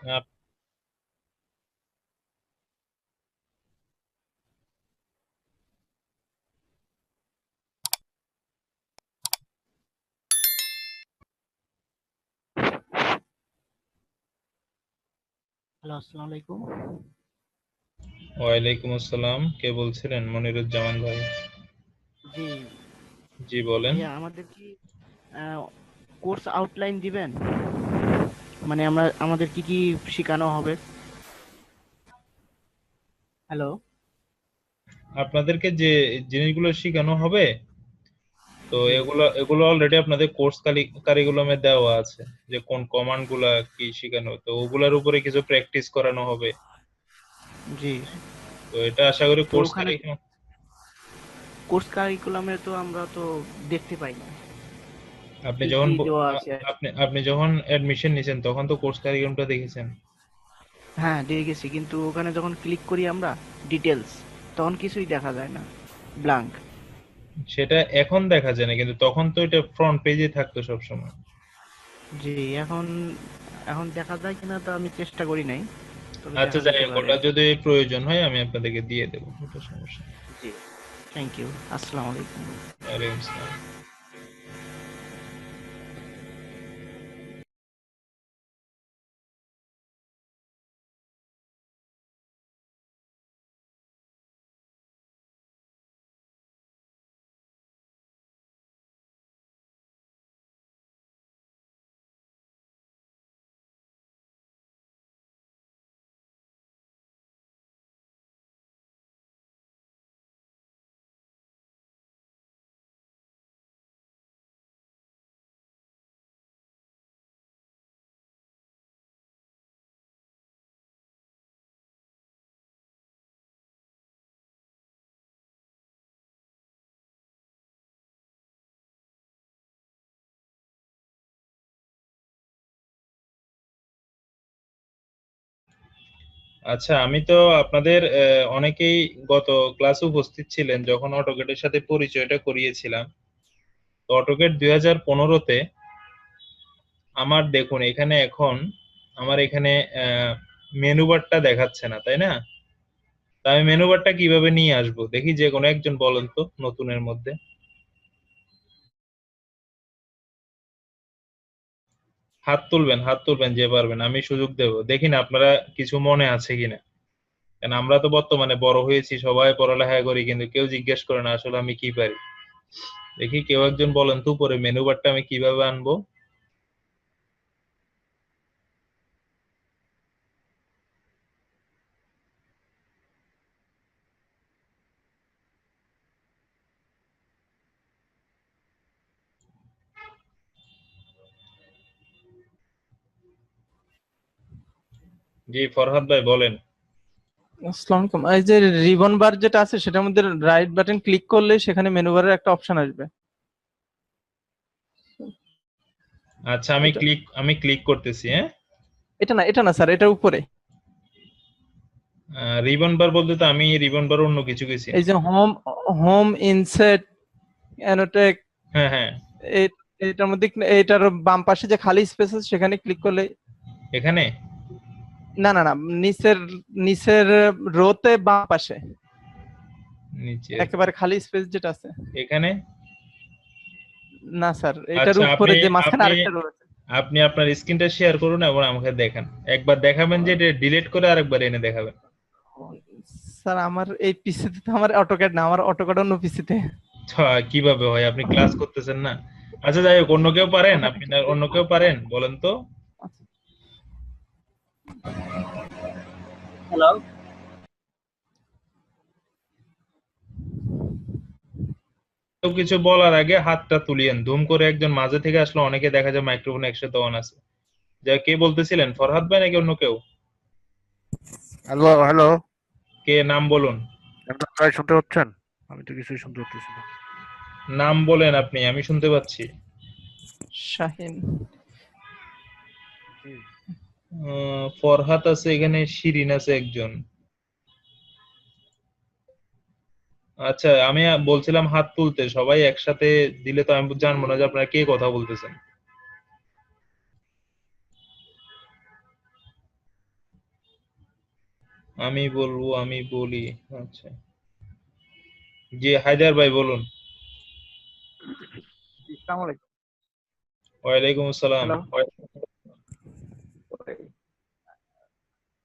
Hello আসসালামু আলাইকুম ওয়ালাইকুম আসসালাম। কে বলছিলেন? মনিরুজ্জামান ভাই। জি। জি বলেন। আমাদের কি কোর্স আউটলাইন দিবেন? মানে আমরা আমাদের কি কি শেখানো হবে? হ্যালো আপনাদেরকে যে জিনিসগুলো শেখানো হবে তো এগুলো এগুলো অলরেডি আপনাদের কোর্স কারিকুলামে দেওয়া আছে যে কোন কমান্ডগুলা কি শেখানো তো ওগুলার উপরে কিছু প্র্যাকটিস করানো হবে। জি। তো এটা আশা করি কোর্স ওখানে কোর্স কারিকুলামে তো আমরা তো দেখতে পাই না। আপনি যখন? আপনি আপনি যখন অ্যাডমিশন নিছেন তখন তো কোর্স কারিকুলামটা দেখেছেন। হ্যাঁ দেখেছি কিন্তু ওখানে যখন ক্লিক করি আমরা ডিটেলস তখন কিছুই দেখা যায় না। ব্ল্যাঙ্ক সেটা এখন দেখা যায় না কিন্তু তখন তো এটা ফ্রন্ট পেজে থাকতো সব সময় জি এখন এখন দেখা যায় কিনা তো আমি চেষ্টা করি নাই। আচ্ছা যাই হোক ওটা যদি প্রয়োজন হয় আমি আপনাদেরকে দিয়ে দেবো ওটা সমস্যা জি থ্যাংক ইউ আসসালামু আলাইকুম। ওয়ালাইকুম আসসালাম। আচ্ছা আমি তো আপনাদের অনেকেই গত ক্লাসে উপস্থিত ছিলেন যখন অটোকেটের সাথে পরিচয়টা করিয়েছিলাম। তো অটোকেট দুই হাজার পনেরোতে আমার, দেখুন, এখানে এখন আমার এখানে মেনু বারটা দেখাচ্ছে না, তাই না? তা আমি মেনু বারটা কীভাবে নিয়ে আসব? দেখি যে কোনো একজন বলেন তো নতুনের মধ্যে। হাত তুলবেন হাত তুলবেন যে পারবেন, আমি সুযোগ দেব। দেখি না, আপনারা কিছু মনে আছে কিনা? কারণ আমরা তো বর্তমানে বড় হয়েছি, সবাই পড়ালেখা করি, কিন্তু কেউ জিজ্ঞেস করে না, আসলে আমি কি পারি? দেখি কেউ একজন বলেন তো উপরে মেনু বারটা আমি কীভাবে আনব? জি ফরহাদ ভাই বলেন। আসসালামু আলাইকুম এই যে রিবন বার যেটা আছে সেটার মধ্যে রাইট বাটন ক্লিক করলে সেখানে মেনু বারের একটা অপশন আসবে। আচ্ছা আমি ক্লিক আমি ক্লিক করতেছি হ্যাঁ? এটা না এটা না স্যার এটার উপরে। রিবন বার বলতে তো আমি রিবন বার অন্য কিছু গেছি এই যে হোম হোম ইনসেট অ্যানোটেক হ্যাঁ হ্যাঁ। এটার মধ্যে এটার বাম পাশে যে খালি স্পেস আছে সেখানে ক্লিক করলে এখানে? না না না নিচের নিচের রোতে বাম পাশে। নিচে। একেবারে খালি স্পেস যেটা আছে। এখানে? না স্যার এটার আচ্ছা, উপরে যে মাঝখানে আরেকটা রয়েছে। আপনি আপনার স্ক্রিনটা শেয়ার করুন এবং আমাকে দেখান। একবার দেখাবেন যে এটা ডিলিট করে আরেকবার এনে দেখাবেন। স্যার আমার এই পিসিতে তো আমার অটোক্যাড না আমার অটোক্যাড অন্য পিসিতে কীভাবে হয়? আপনি ক্লাস করতেছেন না। আচ্ছা যাই হোক অন্য কেউ পারেন? আপনি অন্য কেউ পারেন? বলেন তো। হ্যালো কেউ কিছু বলার আগে হাতটা তুলিয়েন। ধুম করে একজন মাঝে থেকে আসলে অনেকে দেখা যায় মাইক্রোফোন একসাথে অন আছে। যা কে বলতেছিলেন? ফরহাদ ভাই নাকি অন্য কেউ? হ্যালো হ্যালো কে? নাম বলুন। আপনারা শুনতে পাচ্ছেন? আমি তো কিছুই শুনতে পাচ্ছি না। নাম বলেন আপনি আমি শুনতে পাচ্ছি। শাহিন। আহ, ফরহাদ আছে এখানে শিরিন আছে একজন। আচ্ছা আমি বলছিলাম হাত তুলতে সবাই একসাথে দিলে তো আমি জানব না যে আপনারা কে কথা বলতেছেন। আমি বলব আমি বলি আচ্ছা। জি হায়দার ভাই বলুন। ওয়ালাইকুম আসসালাম Hello.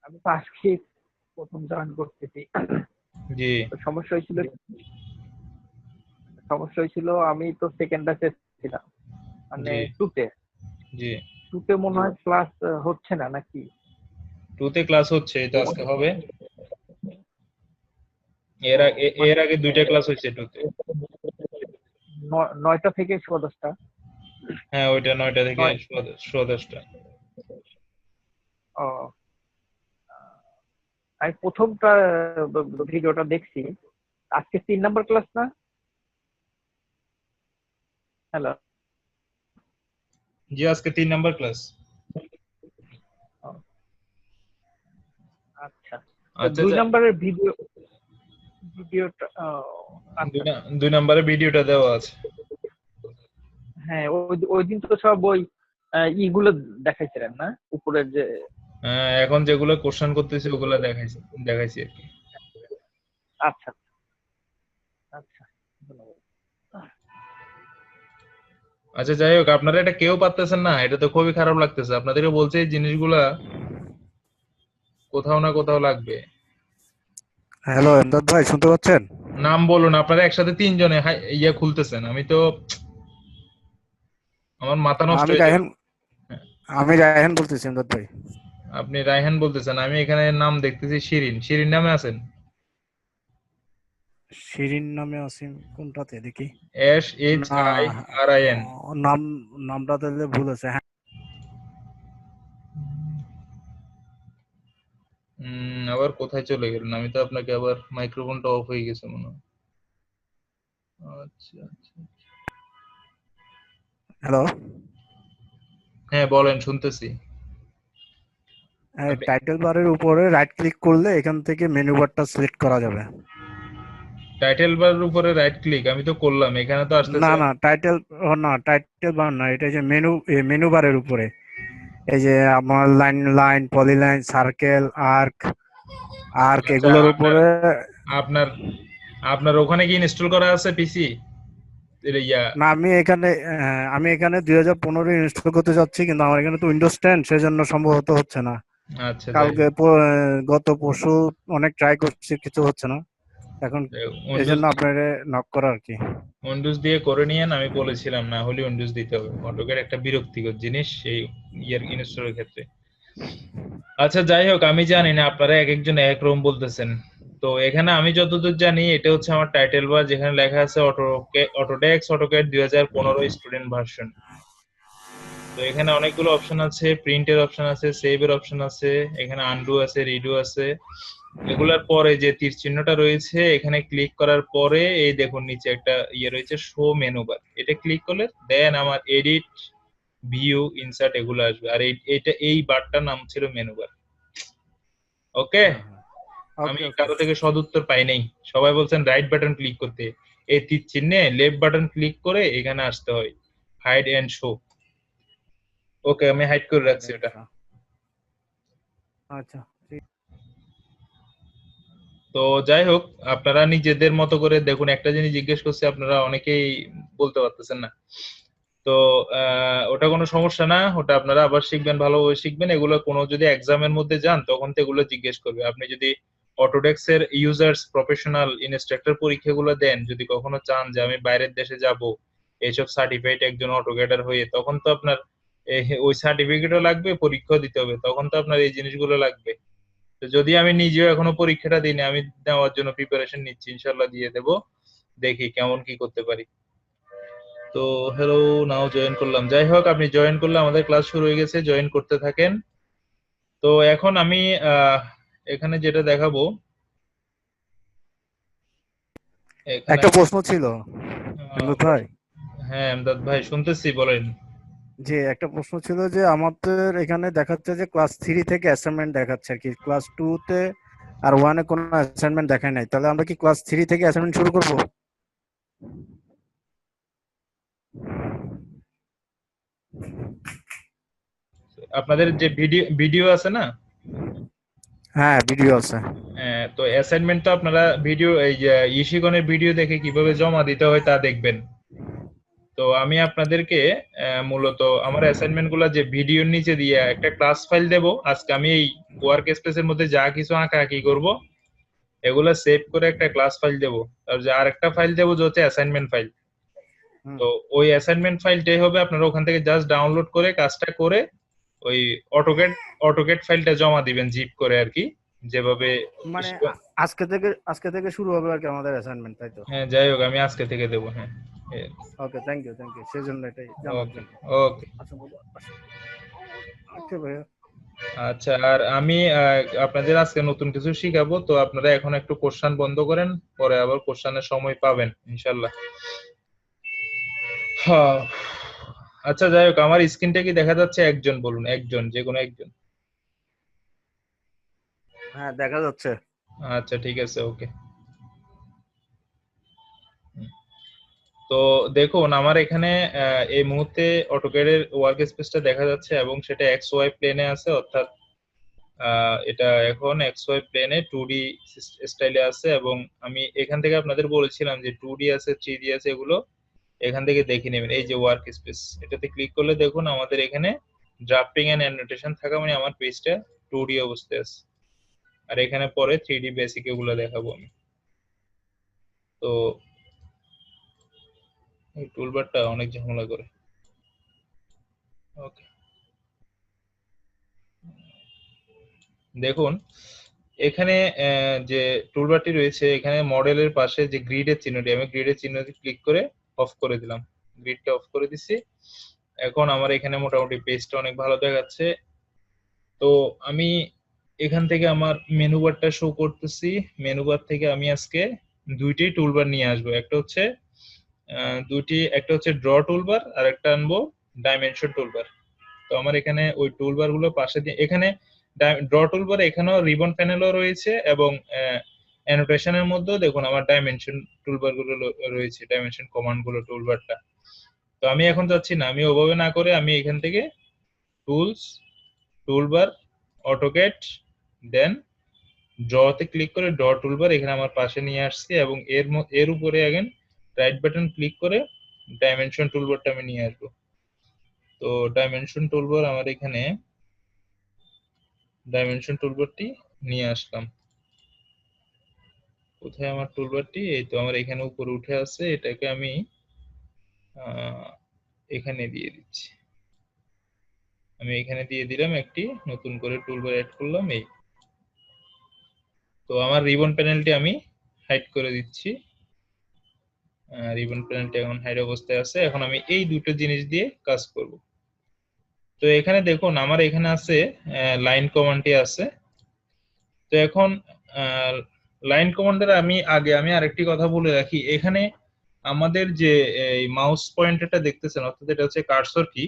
আমি তো আজকে প্রথম জয়েন করতেছি। জি। সমস্যা হয়েছিল সমস্যা হয়েছিল আমি তো সেকেন্ড ব্যাচে ছিলাম। মানে। টুতে জি। টুতে মনে হয় ক্লাস হচ্ছে না নাকি? টুতে ক্লাস হচ্ছে এটা আজকে হবে। এর আগে এর আগে দুইটা ক্লাস হয়েছে টুতে নয়টা থেকে সোয়া দশটা হ্যাঁ ওইটা নয়টা থেকে সোয়া দশটা ও আমি প্রথমটা ভিডিওটা দেখছি। আজকে তিন নাম্বার ক্লাস না? হ্যালো জি আজকে তিন নাম্বার ক্লাস। আচ্ছা। আচ্ছা দুই আচ্ছা, নাম্বারের ভিডিও ভিডিওটা আচ্ছা। দুই না- দুই নাম্বারে ভিডিওটা দেওয়া আছে। হ্যাঁ ওই দিন তো সব ওই ইগুলো দেখাইছিলেন না? উপরের যে এখন যেগুলো কোশ্চেন করতেছি ওগুলো দেখাইছি দেখাইছি আর কি। আচ্ছা। আচ্ছা আচ্ছা যাই হোক আপনারা এটা কেউ পারতেছেন না এটা তো খুবই খারাপ লাগতেছে। আপনাদেরকে বলছে এই জিনিসগুলা কোথাও না কোথাও লাগবে। হ্যালো এমদাদ ভাই শুনতে পাচ্ছেন? নাম বলুন আপনারা একসাথে তিনজনে ইয়ে খুলতেছেন। আমি তো আমার মাথা নষ্ট আমি আমি রায়হান বলতেছি এমদাদ ভাই। আপনি রায়হান বলতেছেন আমি এখানে নাম দেখতেছি শিরিন। শিরিন নামে আছেন? শিরিন নামে আছি কোনটাতে? দেখি। S H I R I N. নাম নামটা তাহলে ভুল আছে হ্যাঁ। আবার কোথায় চলে গেলেন? আমি তো আপনাকে আবার মাইক্রোফোনটা অফ হয়ে গেছে মনে হয়। আচ্ছা আচ্ছা। হ্যালো। হ্যাঁ বলেন শুনতেছি। টাইটেল বারের উপরে রাইট ক্লিক করলে এখান থেকে মেনু বারটা সিলেক্ট করা যাবে। টাইটেল বার উপরে রাইট ক্লিক আমি তো করলাম এখানে তো আসতেছে। না না টাইটেল না টাইটেল বার না এটা যে মেনু মেনু বারের উপরে। এই যে আমার line line polyline circle arc arc এগুলোর উপরে আপনার আপনার ওখানে কি ইনস্টল করা আছে পিসি না আমি এখানে আমি এখানে দুই হাজার পনেরো ইনস্টল করতে যাচ্ছি কিন্তু আমার এখানে তো উইন্ডোজ টেন সেজন্য সম্ভবত হচ্ছে না। আচ্ছা কালকে গত পরশু অনেক ট্রাই করছি কিছু হচ্ছে না। এখন এই জন্য আপনার নক করা আর কি। উইন্ডোজ দিয়ে করে নিয়েন আমি বলেছিলাম না হলে উইন্ডোজ দিতে হবে। অটোক্যাড একটা বিরক্তিকর জিনিস এই ইয়ার ইনস্টলের ক্ষেত্রে। আচ্ছা যাই হোক আমি জানি না আপনারা এক একজন এক রকম বলতেছেন। তো এখানে আমি যতদূর জানি এটা হচ্ছে আমার টাইটেল বার যেখানে লেখা আছে অটোকে অটোডেক্স অটোক্যাড দুই হাজার পনেরো স্টুডেন্ট ভার্সন তো এখানে অনেকগুলো অপশন আছে প্রিন্টের অপশন আছে সেভের অপশন আছে এখানে আনডু আছে রিডু আছে। এগুলার পরে যে তীর চিহ্নটা রয়েছে এখানে ক্লিক করার পরে এই দেখুন নিচে একটা ইয়ে রয়েছে শো মেনু বার এটা ক্লিক করলে দেন আমার এডিট ভিউ ইনসার্ট এগুলো আসবে। আর এই- এইটা এই বারটার নাম ছিল মেনু বার ওকে? আমি Okay, okay. কারও থেকে সদুত্তর পাই নাই। সবাই বলছেন রাইট বাটন ক্লিক করতে। এই তীর চিহ্নে লেফট বাটন ক্লিক করে এখানে আসতে হয়। হাইড এন্ড শো ওকে আমি হাইড করে রাখছি ওটা আচ্ছা। তো যাই হোক আপনারা নিজেদের মতো করে দেখুন একটা জিনিস জিজ্ঞেস করছি আপনারা অনেকেই বলতে পারতেছেন না। তো ওটা কোনো সমস্যা না ওটা আপনারা আবার শিখবেন ভালোভাবে শিখবেন। এগুলো কোনো যদি এক্সামের মধ্যে যান তখন তো এগুলো জিজ্ঞেস করবে। আপনি যদি অটোডেক্স এর ইউজার্স প্রফেশনাল ইনস্ট্রাক্টর পরীক্ষাগুলো দেন যদি কখনো চান যে আমি বাইরের দেশে যাব এইসব সার্টিফিকেট একজন অটোগেটার হয়ে তখন তো আপনার ওই সার্টিফিকেটও লাগবে পরীক্ষাও দিতে হবে। তখন তো আপনার এই জিনিসগুলো লাগবে। তো যদি আমি নিজেও এখনও পরীক্ষাটা দিইনি আমি দেওয়ার জন্য প্রিপারেশন নিচ্ছি ইনশাল্লাহ দিয়ে দেব। দেখি কেমন কি করতে পারি। তো হ্যালো নাও জয়েন করলাম। যাই হোক আপনি জয়েন করলে আমাদের ক্লাস শুরু হয়ে গেছে জয়েন করতে থাকেন। তো এখন আমি আহ, এখানে যেটা দেখাবো একটা প্রশ্ন ছিল। ভাই। হ্যাঁ এমদাদ ভাই শুনতেছি বলেন। যে একটা প্রশ্ন ছিল যে আমাদের এখানে দেখাচ্ছে যে ক্লাস থ্রি থেকে অ্যাসাইনমেন্ট দেখাচ্ছে আর কি। ক্লাস টু তে আর ওয়ানে কোনো অ্যাসাইনমেন্ট দেখায় নাই। তাহলে আমরা কি ক্লাস থ্রি থেকে অ্যাসাইনমেন্ট শুরু করব? আপনাদের যে ভিডিও ভিডিও আছে না? হ্যাঁ ভিডিও আছে। হ্যাঁ, তো অ্যাসাইনমেন্ট তো আপনারা ভিডিও এই যে ইশিগনের ভিডিও দেখে কীভাবে জমা দিতে হয় তা দেখবেন। তো আমি আপনাদেরকে মূলত আমার অ্যাসাইনমেন্টগুলা যে ভিডিওর নিচে দিয়ে একটা ক্লাস ফাইল দেব। আজকে আমি এই ওয়ার্ক স্পেসের মধ্যে যা কিছু আঁকা আঁকি করব এগুলা সেভ করে একটা ক্লাস ফাইল দেব। আর যে আরেকটা ফাইল দেব যে হচ্ছে অ্যাসাইনমেন্ট ফাইল তো ওই অ্যাসাইনমেন্ট ফাইলটাই হবে আপনারা ওখান থেকে জাস্ট ডাউনলোড করে কাজটা করে ওই অটোকেট অটোকেট ফাইলটা জমা দিবেন জিপ করে আর কি। যেভাবে মানে আজকে থেকে আজকে থেকে শুরু হবে আর কি আমাদের অ্যাসাইনমেন্ট তাই তো? হ্যাঁ যাই হোক আমি আজকে থেকে দেবো হ্যাঁ। Okay thank you thank you সেজন্য এটাই ওকে ওকে আচ্ছা বলো ওকে ভাইয়া। আচ্ছা আর আমি আপনাদের আজকে নতুন কিছু শিখাবো তো আপনারা এখন একটু কোশ্চান বন্ধ করেন পরে আবার কোশ্চানের সময় পাবেন ইনশাল্লাহ হ্যাঁ। আচ্ছা যাই হোক আমার স্ক্রিনটা কি দেখা যাচ্ছে? একজন বলুন একজন যে কোনো একজন। হ্যাঁ দেখা যাচ্ছে। আচ্ছা ঠিক আছে, ওকে। তো দেখুন, আমার এখানে এই মুহূর্তে অটোক্যাডের ওয়ার্ক স্পেসটা দেখা যাচ্ছে এবং সেটা এক্স ওয়াই প্লেনে আছে, অর্থাৎ এটা এখন এক্স ওয়াই প্লেনে টু ডি স্টাইলে আছে এবং আমি এখান থেকে আপনাদের বলেছিলাম যে টু ডি আছে থ্রি ডি আছে, এগুলো এখান থেকে দেখে নেবেন, এই যে ওয়ার্ক স্পেস এটাতে ক্লিক করলে দেখুন আমাদের এখানে ড্রাফটিং এন্ড অ্যানোটেশন থাকা মানে আমার পেজটা টু ডি অবস্থায় আছে। আর এখানে পরে থ্রি ডি বেসিক এগুলো দেখাবো আমি। তো এই টুলবারটা অনেক ঝামেলা করে। ওকে দেখুন, এখানে যে টুলবারটি রয়েছে, এখানে মডেলের পাশে যে গ্রিডের চিহ্নটি, আমি গ্রিডের চিহ্নটি ক্লিক করে অফ করে দিলাম। গ্রিডটা অফ করে দিছি। এখন আমার এখানে মোটামুটি পেজটা অনেক ভালো দেখাচ্ছে। তো আমি এখান থেকে আমার মেনু বারটা শো করতেছি। মেনু বার থেকে আমি আজকে দুইটি টুলবার নিয়ে আসব। একটা হচ্ছে দুইটি, একটা হচ্ছে ড্র টুলবার আর একটা আনব ডাইমেনশন টুলবার তো আমার এখানে ওই টুলবারগুলো পাশে দিয়ে, এখানে ড্র টুলবার এখানেও রিবন প্যানেলও রয়েছে এবং অ্যানোটেশনের মধ্যেও দেখুন আমার ডাইমেনশন টুলবারগুলো রয়েছে ডাইমেনশন কমান্ডগুলো টুলবারটা তো আমি এখন যাচ্ছি না, আমি ওভাবে না করে আমি এখান থেকে টুলস টুলবার অটোকেট দেন ড্রতে ক্লিক করে ড্র টুলবার এখানে আমার পাশে নিয়ে আসছি এবং এর এর উপরে আগেন রাইট বাটন ক্লিক করে ডাইমেনশন টুলবারটা আমি নিয়ে আসব। তো ডাইমেনশন টুলবার আমার এখানে ডাইমেনশন টুলবারটি নিয়ে আসলাম। কোথায় আমার টুলবারটি এই তো আমার এখানে উপরে উঠে আছে এটাকে আমি এখানে দিয়ে দিচ্ছি। আমি এখানে দিয়ে দিলাম একটি, নতুন করে টুলবার অ্যাড করলাম, এই। তো আমার রিবন প্যানেলটি আমি হাইড করে দিচ্ছি। রিবন প্যানেলটি এখন হাইড অবস্থায় আছে। এখন আমি এই দুটো জিনিস দিয়ে কাজ করব। তো এখানে দেখুন, আমার এখানে আছে লাইন কমান্ডটি আছে। তো এখন লাইন কমান্ডের আমি আগে, আমি আরেকটি কথা বলে রাখি। এখানে আমাদের যে মাউস পয়েন্টারটা দেখতেছেন, অর্থাৎ এটা হচ্ছে কার্সর কি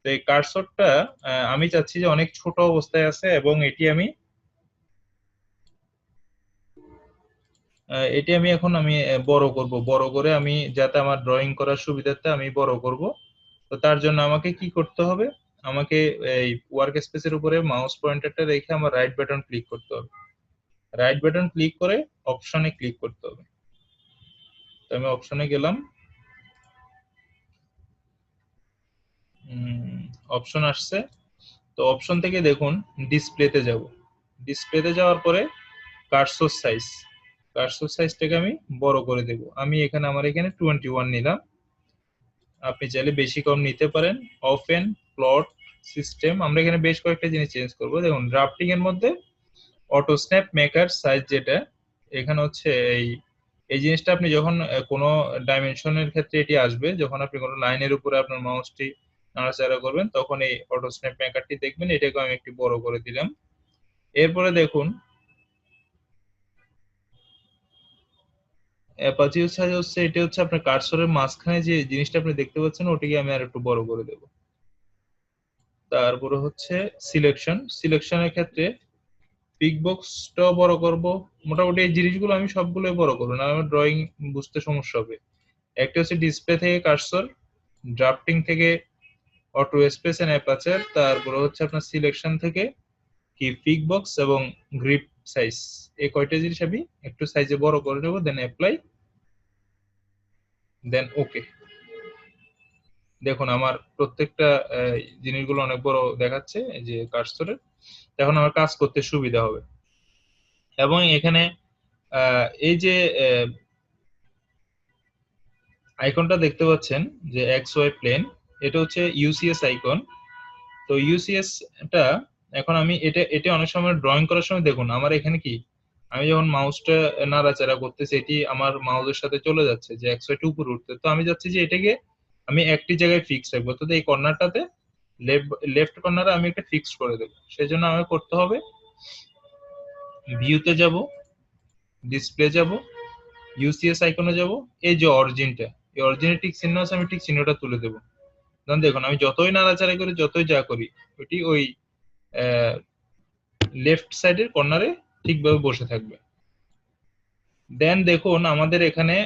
তো এই কার্সরটা আমি চাচ্ছি যে অনেক ছোট অবস্থায় আছে এবং এটি আমি এটি আমি এখন আমি বড় করব। বড় করে আমি যাতে আমার ড্রয়িং করার সুবিধার্থে আমি বড় করব। তো তার জন্য আমাকে কি করতে হবে? আমাকে এই ওয়ার্ক স্পেসের উপরে মাউস পয়েন্টারটা রেখে আমার রাইট বাটন ক্লিক করতে হবে। রাইট বাটন ক্লিক করে অপশনে ক্লিক করতে হবে। তো আমি অপশনে গেলাম। অপশন আসছে। তো অপশন থেকে দেখুন ডিসপ্লেতে যাব। ডিসপ্লেতে যাওয়ার পরে কার্সর সাইজ কার্সর সাইজটাকে আমি বড় করে দেব। আমি এখানে আমার এখানে টোয়েন্টি ওয়ান নিলাম। আপনি চাইলে বেশি কম নিতে পারেন। ওপেন প্লট সিস্টেম আমরা এখানে বেশ কয়েকটা জিনিস চেঞ্জ করব। দেখুন ড্রাফটিং এর মধ্যে অটো স্ন্যাপ মেকার সাইজ যেটা, এখানে হচ্ছে এই এই জিনিসটা আপনি যখন কোনো ডাইমেনশনের ক্ষেত্রে এটি আসবে, যখন আপনি কোনো লাইনের উপরে আপনার মাউসটি নাড়াচাড়া করবেন, তখন এই অটো স্ন্যাপ মেকারটি দেখবেন এটাকে আমি একটু বড় করে দিলাম। এরপরে দেখুন অ্যাপাচি সাইজ হচ্ছে এটা হচ্ছে আপনার কার্সরের মাঝখানে যে জিনিসটা আপনি দেখতে পাচ্ছেন, ওটিকে আমি আর একটু বড় করে দেব। তারপরে হচ্ছে সিলেকশন সিলেকশনের ক্ষেত্রে পিক বক্সটাও বড় করব। মোটামুটি এই জিনিসগুলো আমি সবগুলোই বড় করব না আমার ড্রয়িং বুঝতে সমস্যা হবে। একটা হচ্ছে ডিসপ্লে থেকে কার্সর ড্রাফটিং থেকে অটো স্পেস এন্ড অ্যাপাচার তারপরে হচ্ছে আপনার সিলেকশন থেকে কি পিক বক্স এবং গ্রিপ সাইজ এই কয়টা জিনিস আমি? একটু সাইজে বড় করে নেব দেন অ্যাপ্লাই দেন ওকে দেখুন, আমার প্রত্যেকটা জিনিসগুলো অনেক বড় দেখাচ্ছে যে কার্সরে এখন আমার কাজ করতে সুবিধা হবে। এবং এখানে এই যে আইকনটা দেখতে পাচ্ছেন, যে এক্স ওয়াই প্লেন এটা হচ্ছে ইউসিএস আইকন তো ইউসিএস টা এখন আমি এটা এটা অনেক সময় ড্রয়িং করার সময় দেখুন আমার এখানে কি? আমি যখন মাউসটা নাড়াচাড়া করতেছি, এটি আমার মাউসের সাথে চলে যাচ্ছে, যে এক্স ওয়াই উপরে উঠতে। তো আমি যাচ্ছি যে এটাকে আমি একটি জায়গায় ফিক্স রাখব। তো এই কর্নারটাতে লেফট কর্নারে আমি একটা ফিক্স করে দেবো। সেই জন্য আমাকে করতে হবে ভিউতে যাব ডিসপ্লে যাব ইউসিএস আইকনে যাব, এই যে অরিজিনটা এই অরিজিনের ঠিক চিহ্ন আছে, আমি ঠিক চিহ্নটা তুলে দেবো। দেখুন, আমি যতই নাড়াচাড়া করি, যতই যা করি ওইটি ওই লেফট সাইডের কর্নারে ঠিকভাবে বসে থাকবে। দেন দেখুন, আমাদের এখানে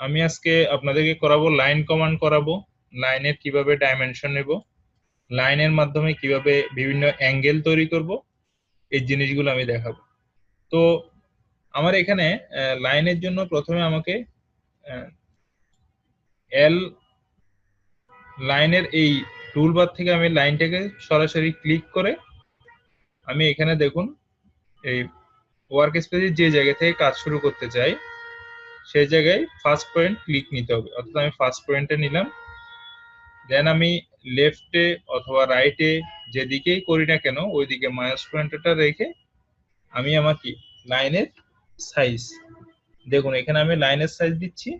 আমি আজকে আপনাদেরকে করাবো লাইন কমান্ড করাবো লাইনের কীভাবে ডাইমেনশন নেব লাইনের মাধ্যমে কীভাবে বিভিন্ন অ্যাঙ্গেল তৈরি করব, এই জিনিসগুলো আমি দেখাবো। তো আমার এখানে লাইনের জন্য প্রথমে আমাকে এল লাইনের এই টুলবার থেকে আমি লাইনটাকে সরাসরি ক্লিক করে আমি এখানে দেখুন, এই ওয়ার্ক স্পেসে যে জায়গা থেকে কাজ শুরু করতে চাই, সেই জায়গায় ফার্স্ট পয়েন্ট ক্লিক নিতে হবে। অর্থাৎ আমি ফার্স্ট পয়েন্টে নিলাম। দেন আমি লেফটে অথবা রাইটে যেদিকেই করি না কেন, ওইদিকে মাইনাস পয়েন্টটা রেখে আমি আমার কি? লাইনের সাইজ দেখুন, এখানে আমি লাইনের সাইজ দিচ্ছি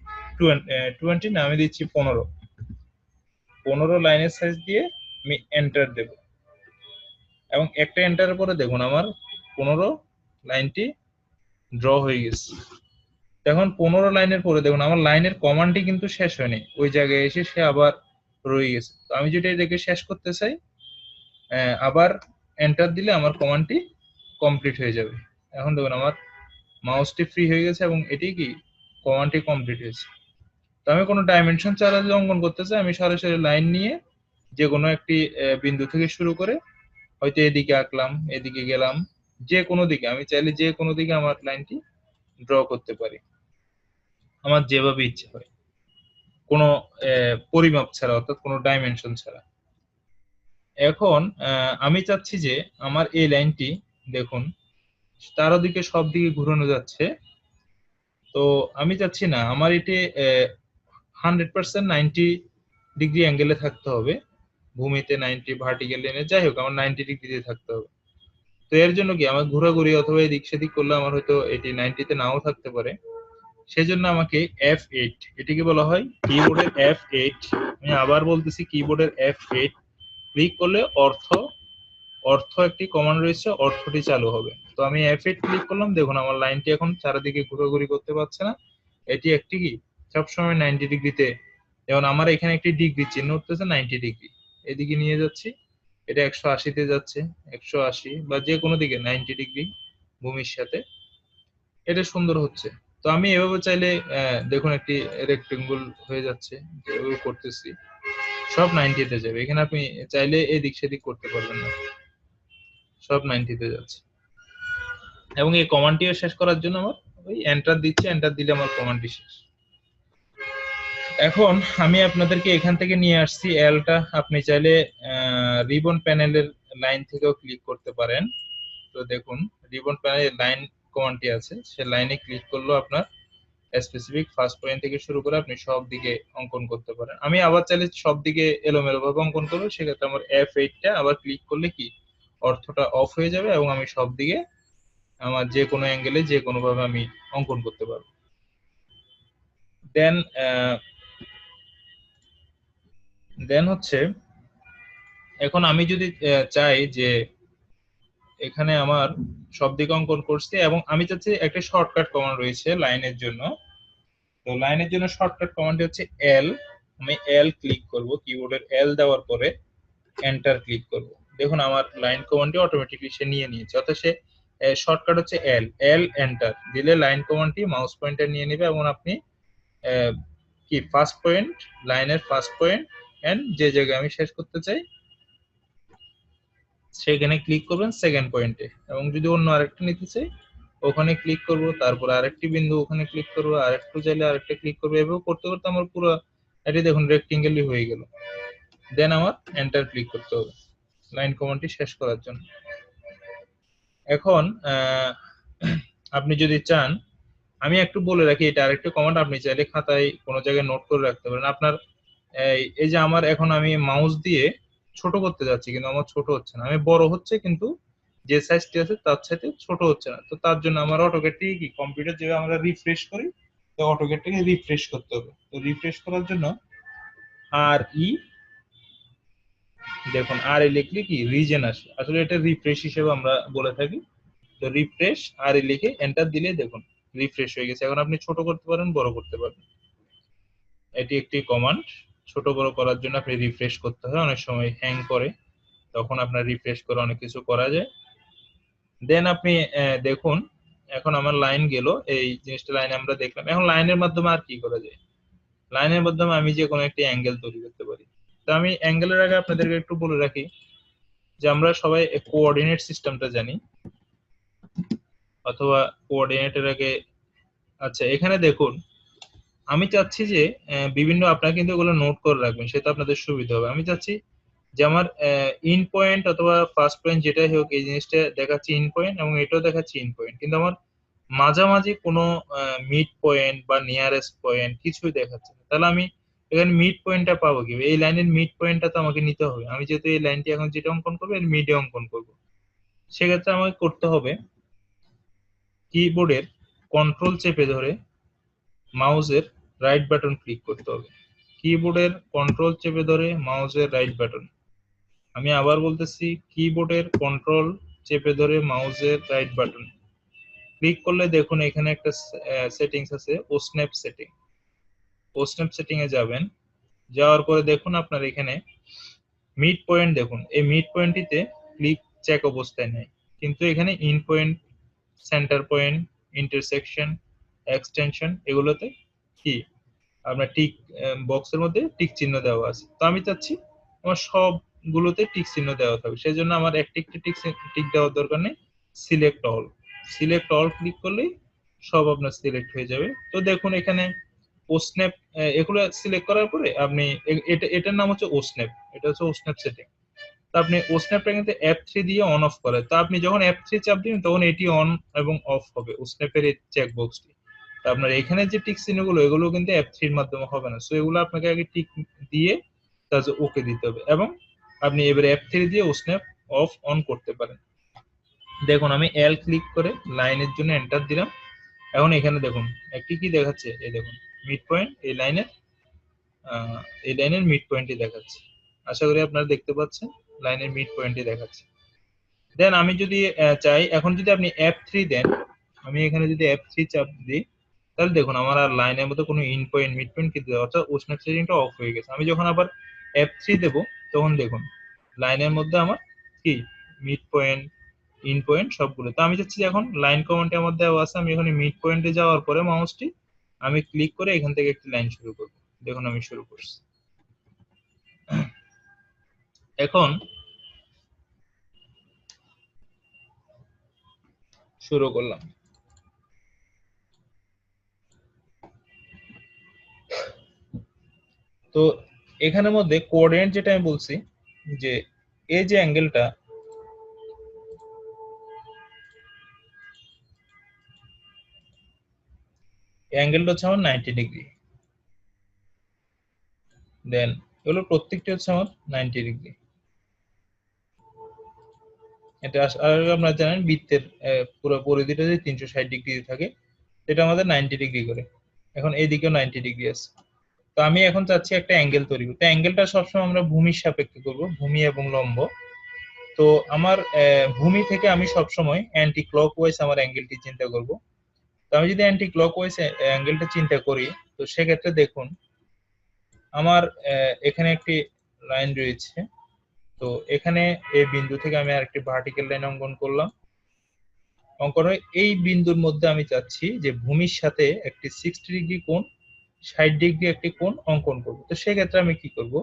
টোয়েন্টি না, আমি দিচ্ছি পনেরো। পনেরো লাইনের সাইজ দিয়ে আমি এন্টার দেব। এবং একটা এন্টারের পরে দেখুন আমার পনেরো লাইনটি ড্র হয়ে গেছে। এখন পনেরো লাইনের পরে দেখুন আমার লাইনের কমান্ডটি কিন্তু শেষ হয়নি। ওই জায়গায় এসে সে আবার রয়ে গেছে। তো আমি যদি এটাকে শেষ করতে চাই আবার এন্টার দিলে আমার কমান্ডটি কমপ্লিট হয়ে যাবে। এখন দেখুন আমার মাউসটি ফ্রি হয়ে গেছে এবং এটি কি কমান্ডটি কমপ্লিট হয়েছে। তো আমি কোনো ডাইমেনশন ছাড়া যদি অঙ্কন করতে চাই, আমি সরাসরি লাইন নিয়ে যে কোনো একটি বিন্দু থেকে শুরু করে হয়তো এদিকে আঁকলাম, এদিকে গেলাম যে কোনো দিকে, আমি চাইলে যে কোনো দিকে আমার লাইনটি ড্র করতে পারি। আমার যেভাবে ইচ্ছে হয়। কোনো পরিমাপ ছাড়া, অর্থাৎ কোনো ডাইমেনশন ছাড়া। এখন আমি চাচ্ছি যে আমার এই লাইনটি দেখুন, তার দিকে সব দিকে ঘুরানো যাচ্ছে। তো আমি চাচ্ছি না, আমার এটি হান্ড্রেড পার্সেন্ট নাইনটি ডিগ্রি অ্যাঙ্গেলে থাকতে হবে। ভূমিতে নাইনটি ভার্টিক্যাল লাইনে যাই হোক, আমার নাইনটি ডিগ্রিতে থাকতে হবে। তো এর জন্য কি, আমার ঘোরাঘুরি অথবা এদিক সেদিক করলে আমার হয়তো এটি নাইনটিতে নাও থাকতে পারে। সেজন্য আমাকে এফ এইট এটিকে বলা হয় কিবোর্ডের এফ এইট আমি আবার বলতেছি কিবোর্ডের এফ এইট ক্লিক করলে অর্থ অর্থ একটি কমান্ড রয়েছে, অর্থটি চালু হবে। তো আমি এফ এইট ক্লিক করলাম, দেখুন আমার লাইনটি এখন চারিদিকে ঘোরাঘুরি করতে পারছে না। এটি একটি কি? সবসময় নাইনটি ডিগ্রিতে। যেমন আমার এখানে একটি ডিগ্রি, চিহ্ন উঠতেছে নাইনটি ডিগ্রি। এদিকে নিয়ে যাচ্ছি, এটা একশো আশিতে যাচ্ছে, একশো আশি বা যে কোনো দিকে নাইনটি ডিগ্রি ভূমির সাথে। এটা সুন্দর হচ্ছে। তো আমি এভাবে চাইলে দেখুন একটি রেক্টেঙ্গুল হয়ে যাচ্ছে করতেছি, সব নাইনটিতে যাবে। এখানে আপনি চাইলে এদিক সেদিক করতে পারবেন না। সব নাইনটিতে যাচ্ছে। এবং এই কমান্ডটিও শেষ করার জন্য আমার ওই এন্টার দিচ্ছে এন্টার দিলে আমার কমান্ডটি শেষ। এখন আমি আপনাদেরকে এখান থেকে নিয়ে আসছি এলটা আপনি চাইলে রিবন প্যানেলের লাইন থেকেও ক্লিক করতে পারেন। তো দেখুন রিবন প্যানেলের লাইন কমান্ডটি আছে। সে লাইনে ক্লিক করলেও আপনার স্পেসিফিক ফার্স্ট পয়েন্ট থেকে শুরু করে আপনি সব দিকে অঙ্কন করতে পারেন। আমি আবার চাইলে সব দিকে এলোমেলো ভাবে অঙ্কন করব। সেক্ষেত্রে আমার এফ এইটটা আবার ক্লিক করলে কি? অর্থটা অফ হয়ে যাবে এবং আমি সব দিকে আমার যে কোনো অ্যাঙ্গেলে যে কোনো ভাবে আমি অঙ্কন করতে পারব। দেন দেন হচ্ছে, এখন আমি যদি চাই যে এখানে আমার সব দিকে অঙ্কন করছি এবং আমি চাচ্ছি একটা শর্টকাট কমান্ড রয়েছে লাইনের জন্য। তো লাইনের জন্য শর্টকাট কমান্ডটি হচ্ছে এল আমি এল ক্লিক করব কিবোর্ডের এল দেওয়ার পরে এন্টার ক্লিক করব। দেখুন আমার লাইন কমান্ডটি অটোমেটিকলি সে নিয়ে নিয়েছে, অর্থাৎ সে শর্টকাট হচ্ছে এল এল এন্টার দিলে লাইন কমান্ডটি মাউস পয়েন্টার নিয়ে নেবে এবং আপনি কি ফার্স্ট পয়েন্ট লাইনের ফার্স্ট পয়েন্ট এন্ড যে জায়গায় আমি শেষ করতে চাই, সেখানে ক্লিক করবেন সেকেন্ড পয়েন্টে এবং যদি অন্য আরেকটা নিতে চাই, ওখানে ক্লিক করব, তারপর আরেকটি বিন্দু ওখানে ক্লিক করব, আরেকটু চাইলে আরেকটা ক্লিক করব। এভাবে করতে করতে আমার পুরো এটি দেখুন রেক্টেঙ্গেলই হয়ে গেল। দেন আমার এন্টার ক্লিক করতে হবে। লাইন কমান্ডটি শেষ করার জন্য। এখন আপনি যদি চান, আমি একটু বলে রাখি, এটা আরেকটা কমান্ড আপনি চাইলে খাতায় কোনো জায়গায় নোট করে রাখতে পারেন। আপনার এই- যে আমার এখন আমি মাউস দিয়ে ছোট করতে যাচ্ছি, কিন্তু আমার ছোট হচ্ছে না। আমি বড় হচ্ছে, কিন্তু যে সাইজটি আছে তার সাথে ছোট হচ্ছে না। তো তার জন্য আমার অটোকেটটি কি কম্পিউটার যেভাবে আমরা রিফ্রেশ করি, তো অটোকেটটাকে রিফ্রেশ করতে হবে। তো রিফ্রেশ করার জন্য আর ই, দেখুন, আর এ লিখলে কি রিজেন আসে। আসলে এটা রিফ্রেশ হিসেবে আমরা বলে থাকি। তো রিফ্রেশ আর এ লিখে এন্টার দিলে দেখুন রিফ্রেশ হয়ে গেছে। এখন আপনি ছোট করতে পারেন, বড় করতে পারেন। এটি একটি কমান্ড ছোট বড় করার জন্য আপনি রিফ্রেশ করতে হয়। অনেক সময় হ্যাং করে, তখন আপনার রিফ্রেশ করে অনেক কিছু করা যায়। দেন আপনি দেখুন, এখন আমার লাইন গেল। এই জিনিসটা লাইনে আমরা দেখলাম। এখন লাইনের মাধ্যমে আর কি করা যায়? লাইনের মাধ্যমে আমি যে কোনো একটি অ্যাঙ্গেল তৈরি করতে পারি। তো আমি অ্যাঙ্গেলের আগে আপনাদেরকে একটু বলে রাখি যে আমরা সবাই কোঅর্ডিনেট সিস্টেমটা জানি। অথবা কোঅর্ডিনেটের আগে আচ্ছা এখানে দেখুন আমি চাচ্ছি যে বিভিন্ন আপনারা কিন্তু এগুলো নোট করে রাখবেন, সেটা আপনাদের সুবিধা হবে। আমি চাচ্ছি যে আমার ইন পয়েন্ট অথবা ফার্স্ট পয়েন্ট যেটাই হোক, এই জিনিসটা দেখাচ্ছে ইন পয়েন্ট এবং এটাও দেখাচ্ছে ইন পয়েন্ট কিন্তু আমার মাঝামাঝি কোনো মিড পয়েন্ট বা নিয়ারেস্ট পয়েন্ট কিছুই দেখাচ্ছে না। তাহলে আমি এখানে মিড পয়েন্টটা পাবো কি এই লাইনের মিড পয়েন্টটা তো আমাকে নিতে হবে। আমি যেহেতু এই লাইনটি এখন যেটা অঙ্কন করব, এর মিডে অঙ্কন করব। সেক্ষেত্রে আমাকে করতে হবে কিবোর্ডের কন্ট্রোল চেপে ধরে মাউসের রাইট বাটন ক্লিক করতে হবে। কিবোর্ডের কন্ট্রোল চেপে ধরে মাউসের রাইট বাটন আমি আবার বলতেছি কিবোর্ডের কন্ট্রোল চেপে ধরে মাউসের রাইট বাটন ক্লিক করলে দেখুন এখানে একটা সেটিংস আছে O snap setting O snap setting এ যাবেন। যাওয়ার পরে দেখুন আপনার এখানে মিড পয়েন্ট দেখুন। এই মিড পয়েন্টটিতে ক্লিক চেক অবস্থায় নেই। কিন্তু এখানে end point center point intersection extension এগুলোতে কি? আপনার টিক বক্সের মধ্যে টিক চিহ্ন দেওয়া আছে। তো আমি চাচ্ছি আমার সবগুলোতে টিক চিহ্ন দেওয়া থাকবে। সেই জন্য আমার একটি একটি টিক টিক দেওয়ার দরকার নেই। Select all select all click করলেই সব আপনার সিলেক্ট হয়ে যাবে। তো দেখুন এখানে ওস্ন্যাপ এগুলো সিলেক্ট করার পরে আপনি এটা, এটার নাম হচ্ছে ওস্ন্যাপ এটা হচ্ছে ওস্ন্যাপ সেটিং তো আপনি ওস্ন্যাপটা কিন্তু অ্যাপ থ্রি দিয়ে অন অফ করে তো আপনি যখন অ্যাপ থ্রি চাপ দিবেন, তখন এটি অন এবং অফ হবে। ওস্ন্যাপের এই চেক বক্সটি তো আপনার এখানে যে টিক চিহ্নগুলো, এগুলো কিন্তু অ্যাপ থ্রির মাধ্যমে হবে না। সো এগুলো আপনাকে আগে টিক দিয়ে তারপর ওকে দিতে হবে এবং আপনি এবারে অ্যাপ থ্রি দিয়ে ওস্ন্যাপ অফ অন করতে পারেন। দেখুন, আমি এল ক্লিক করে লাইনের জন্য এন্টার দিলাম। এখন এখানে দেখুন, একটি কি দেখাচ্ছে? এই দেখুন মিড পয়েন্ট এই লাইনের এই লাইনের মিড পয়েন্টই দেখাচ্ছে। আশা করি আপনারা দেখতে পাচ্ছেন লাইনের মিড পয়েন্টই দেখাচ্ছে। দেন আমি যদি চাই, এখন যদি আপনি অ্যাপ থ্রি দেন, আমি এখানে যদি অ্যাপ থ্রি চাপ দিই তাহলে দেখুন, আমার আর লাইনের মধ্যে কোনো ইন পয়েন্ট মিড পয়েন্ট কিন্তু অর্থাৎ উষ্ণাক সেটিংটা অফ হয়ে গেছে। আমি যখন আবার এফ থ্রি দেবো, তখন দেখুন লাইনের মধ্যে আমার কি? মিড পয়েন্ট ইন পয়েন্ট সবগুলো। তো আমি চাচ্ছি এখন লাইন কমান্ডে আমার আছে, আমি এখানে মিড পয়েন্টে যাওয়ার পরে মাউসটি আমি ক্লিক করে এখান থেকে একটি লাইন শুরু করব। দেখুন, আমি শুরু করছি। এখন শুরু করলাম। তো এখানের মধ্যে কোঅর্ডিনেট যেটা আমি বলছি, যে এই যে অ্যাঙ্গেলটা অ্যাঙ্গেলটা হচ্ছে আমার নাইনটি ডিগ্রি দেন এগুলো প্রত্যেকটি হচ্ছে আমার নাইনটি ডিগ্রি এটা আপনারা জানেন বৃত্তের পুরো পরিধিটা যদি তিনশো ষাট ডিগ্রি থাকে, সেটা আমাদের নাইনটি ডিগ্রি করে। এখন এইদিকেও নাইনটি ডিগ্রি আছে। তো আমি এখন চাচ্ছি একটা অ্যাঙ্গেল তৈরি করতে। অ্যাঙ্গেলটা সবসময় আমরা ভূমির সাপেক্ষে করব, ভূমি এবং লম্ব। তো আমার ভূমি থেকে আমি সবসময় অ্যান্টি ক্লকওয়াইজ আমার অ্যাঙ্গেলটি চিন্তা করব। তো আমি যদি অ্যান্টি ক্লকওয়াইজ অ্যাঙ্গেলটা চিন্তা করি, তো সেক্ষেত্রে দেখুন, আমার এখানে একটি লাইন রয়েছে। তো এখানে এই বিন্দু থেকে আমি আরেকটি ভার্টিক্যাল লাইন অঙ্কন করলাম। অঙ্কন এই বিন্দুর মধ্যে আমি চাচ্ছি যে ভূমির সাথে একটি সিক্সটি ডিগ্রি কোণ ষাট ডিগ্রি একটি কোণ অঙ্কন করব। তো সেক্ষেত্রে আমি কি করব?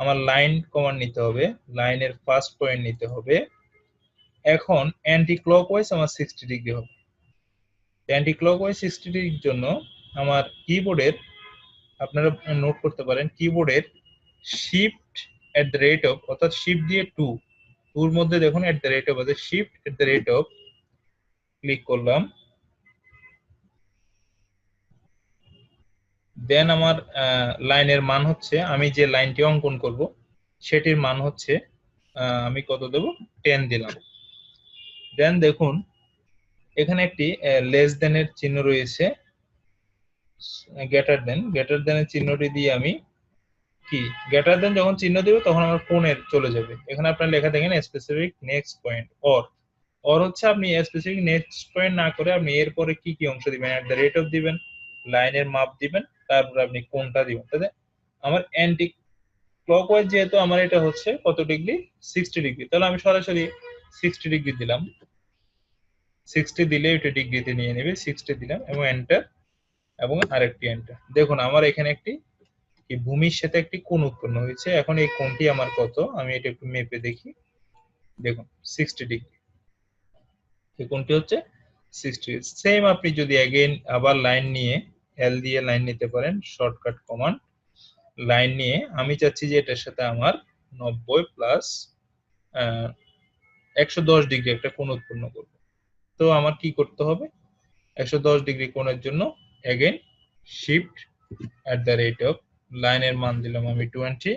আমার লাইন কমান্ড নিতে হবে, লাইনের ফার্স্ট পয়েন্ট নিতে হবে। এখন অ্যান্টি ক্লকওয়াইজ আমার সিক্সটি ডিগ্রি হবে। অ্যান্টি ক্লকওয়াইজ সিক্সটি ডিগ্রির জন্য আমার কিবোর্ডের আপনারা নোট করতে পারেন কিবোর্ডের shift at the rate of অর্থাৎ শিফট দিয়ে টু টুর মধ্যে দেখুন এট দ্য রেট অফ আছে shift at the rate of click করলাম। দেন আমার লাইনের মান হচ্ছে, আমি যে লাইনটি অঙ্কন করব, সেটির মান হচ্ছে আমি কত দেব? টেন দিলাম। দেন দেখুন, এখানে একটি লেস দেন এর চিহ্ন রয়েছে গ্রেটার দেন গ্রেটার দেন এর চিহ্নটি দিয়ে আমি কি? গ্রেটার দেন যখন চিহ্ন দেবে, তখন আমার কোণের চলে যাবে। এখানে আপনার লেখা দেখেন specific next point or or হচ্ছে আপনি স্পেসিফিক নেক্সট পয়েন্ট না করে আপনি এরপরে কি কি অংশ দিবেন? এট দ্য রেট অফ দিবেন, লাইনের মাপ দিবেন তারপর আপনি কোনটা দিবেন? তাহলে আমার অ্যান্টি ক্লকওয়াইজ যেহেতু আমার এটা হচ্ছে কত ডিগ্রি? Sixty degree. তাহলে আমি সরাসরি সিক্সটি ডিগ্রি দিলাম। সিক্সটি দিলে এটা ডিগ্রিতে নিয়ে নেবে সিক্সটি দিলাম এবং এন্টার এবং আরেকটি এন্টার দেখুন, আমার এখানে একটি ভূমির সাথে একটি কোণ উৎপন্ন হয়েছে। এখন এই কোণটি আমার কত? আমি এটা একটু মেপে দেখি। দেখুন সিক্সটি ডিগ্রি। এই কোণটি হচ্ছে সিক্সটি সেম আপনি যদি অ্যাগেন আবার লাইন নিয়ে এল দিয়ে লাইন নিতে পারেন শর্টকাট কমান্ড লাইন নিয়ে আমি চাচ্ছি যে এটার সাথে আমার নব্বই প্লাস একশো দশ ডিগ্রি একটা কোণ উৎপন্ন করব। তো আমার কি করতে হবে? একশো দশ ডিগ্রি কোণের জন্য again shift at the rate of লাইনের মান দিলাম আমি twenty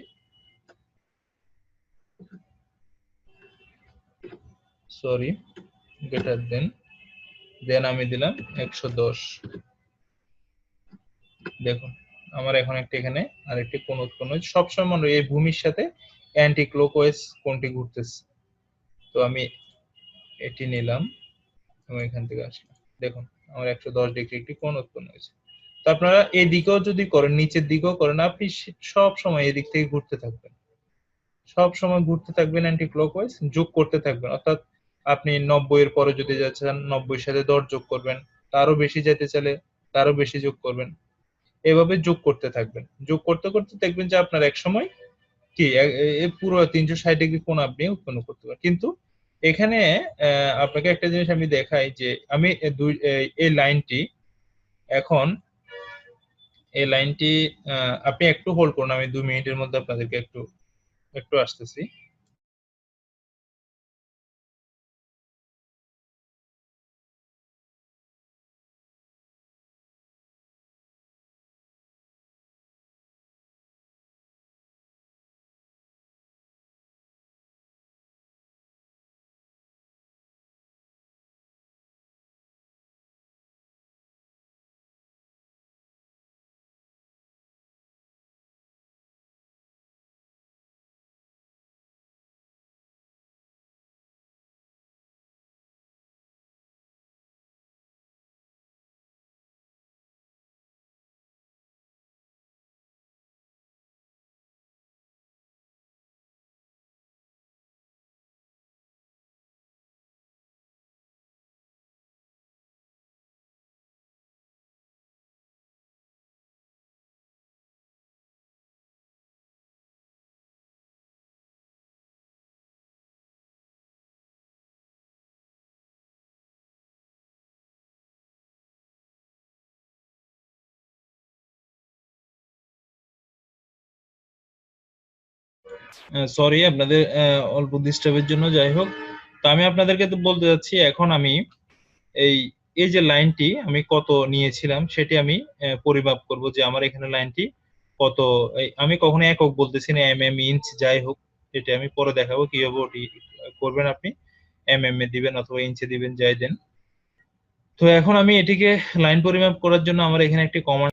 sorry greater than then আমি দিলাম একশো দশ। দেখুন, আমার এখন একটা এখানে আরেকটি কোন উৎপন্ন হয়েছে সবসময় মনে এই ভূমির সাথে অ্যান্টি ক্লোকওয়েজ কোনটি ঘুরতেছে। তো আমি এটি নিলাম এবং এখান থেকে আসলাম। দেখুন, আমার একশো দশ ডিগ্রি একটি কোণ উৎপন্ন হয়েছে। তো আপনারা এই দিকেও যদি করেন, নিচের দিকেও করেন, আপনি সব সময় এদিক থেকে ঘুরতে থাকবেন। সব সময় ঘুরতে থাকবেন অ্যান্টি ক্লকওয়াইজ যোগ করতে থাকবেন। অর্থাৎ আপনি নব্বই এর পরে যদি যাচ্ছেন নব্বই সাথে দশ যোগ করবেন, তারও বেশি যেতে চাইলে তারও বেশি যোগ করবেন। এভাবে যোগ করতে থাকবেন। যোগ করতে করতে দেখবেন যে আপনার এক সময় কি পুরো তিনশো ষাট ডিগ্রি কোণ আপনি উৎপন্ন করতে পারেন। কিন্তু এখানে আপনাকে একটা জিনিস আমি দেখাই যে আমি দুই এই লাইনটি এখন এই লাইনটি আপনি একটু হোল্ড করুন, আমি দুই মিনিটের মধ্যে আপনাদেরকে একটু একটু আসতেছি। সরি আপনাদের অল্প ডিস্টার্বের জন্য যাই হোক। তো আমি আপনাদেরকে তো বলতে যাচ্ছি, এখন আমি এই এই যে লাইনটি আমি কত নিয়েছিলাম, সেটি আমি পরিমাপ করব যে আমার এখানে লাইনটি কত আমি কখনো একক বলতেছি না এম এম ইঞ্চ যাই হোক এটা আমি পরে দেখাবো কীভাবে ওটি করবেন আপনি। এম এম এ দিবেন অথবা ইঞ্চে দিবেন, যাই দেন। তো এখন আমি এটিকে লাইন পরিমাপ করার জন্য আমার এখানে একটি কমান্ড